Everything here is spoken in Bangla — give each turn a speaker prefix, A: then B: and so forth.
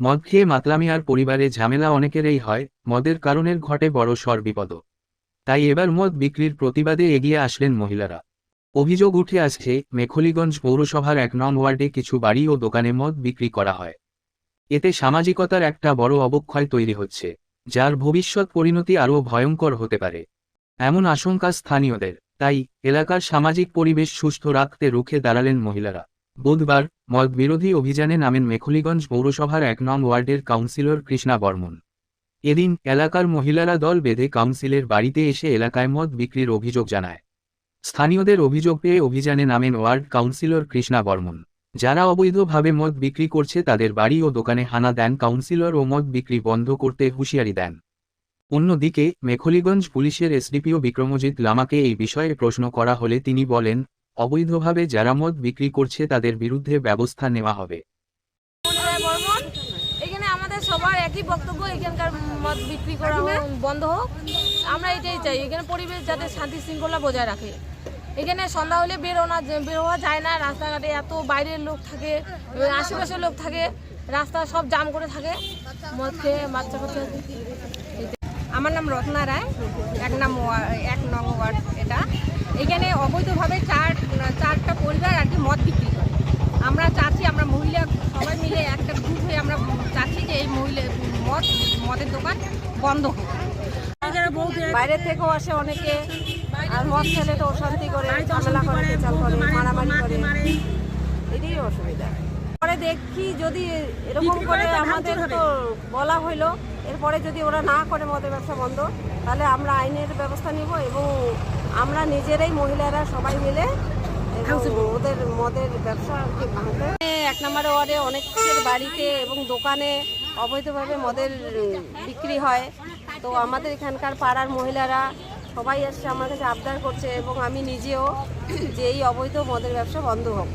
A: মদ খেয়ে মাতলামি আর পরিবারে ঝামেলা অনেকেরই হয়, মদের কারণের ঘটে বড় সর বিপদ তাই এবার মদ বিক্রির প্রতিবাদে এগিয়ে আসলেন মহিলারা। অভিযোগ উঠে আসছে, মেখলিগঞ্জ পৌরসভার এক নং ওয়ার্ডে কিছু বাড়ি ও দোকানে মদ বিক্রি করা হয়। এতে সামাজিকতার একটা বড় অবক্ষয় তৈরি হচ্ছে, যার ভবিষ্যৎ পরিণতি আরও ভয়ঙ্কর হতে পারে। এমন আশঙ্কা স্থানীয়দের, তাই এলাকার সামাজিক পরিবেশ সুস্থ রাখতে রুখে দাঁড়ালেন মহিলারা। বুধবার মদ বিরোধী অভিযানে নামেন মেখলিগঞ্জ পৌরসভার এক নং ওয়ার্ডের কাউন্সিলর কৃষ্ণা বর্মন। এদিন এলাকার মহিলারা দল বেঁধে কাউন্সিলের বাড়িতে এসে এলাকায় মদ বিক্রির অভিযোগ জানায়। স্থানীয়দের অভিযোগ পেয়ে অভিযানে নামেন ওয়ার্ড কাউন্সিলর কৃষ্ণা বর্মন। যারা অবৈধভাবে মদ বিক্রি করছে তাদের বাড়ি ও দোকানে হানা দেন কাউন্সিলর ও মদ বিক্রি বন্ধ করতে হুঁশিয়ারি দেন। অন্যদিকে, মেখলিগঞ্জ পুলিশের এসডিপিও বিক্রমজিৎ লামাকে এই বিষয়ে প্রশ্ন করা হলে তিনি বলেন অবৈধভাবে যারা মদ বিক্রি করছে তাদের বিরুদ্ধে ব্যবস্থা নেওয়া হবে।
B: এখানে আমাদের সবার একই বক্তব্য এখানকার মদ বিক্রি করা বন্ধ হোক আমরা এটাই চাই। এখানে পরিবেশ যাতে শান্তি শৃঙ্খলা বজায় রাখে। এখানে সন্ধ্যা হলে বেরোনা বের হওয়া যায় না। রাস্তাঘাটে এত বাইরের লোক থাকে আশেপাশের লোক থাকে রাস্তা সব জাম করে থাকে। মদ খেয়ে বাচ্চা কাচ্চা
C: আমার নাম রত্না রায় এক নাম এক নং ওয়ার্ড এটা। এখানে অবৈধভাবে চার চারটা পরিবার আর কি মদ বিক্রি করে। আমরা চাচ্ছি আমরা মহিলা সবাই মিলে একটা গ্রুপ হয়ে আমরা চাচ্ছি যে এই মহিলা মদ মদের দোকান বন্ধ হোক।
B: বাইরে থেকেও আসে অনেকে আর মদ খেলে তো অশান্তি করে ঝামেলা করে পেঁচাল করে মারামারি করে। এটাই অসুবিধা। পরে দেখি যদি এরকম করে আমাদের তো বলা হইল এরপরে যদি ওরা না করে মদের ব্যবসা বন্ধ তাহলে আমরা আইনের ব্যবস্থা নিব এবং আমরা নিজেরাই মহিলারা সবাই মিলে ওদের মদের ব্যবসা ভাঙতে। এক নম্বর ওয়ার্ডে অনেক বাড়িতে এবং দোকানে অবৈধভাবে মদের বিক্রি হয়। তো আমাদের এখানকার পাড়ার মহিলারা সবাই এসে আমার কাছে আবদার করছে এবং আমি নিজেও যে এই অবৈধ মদের ব্যবসা বন্ধ হোক।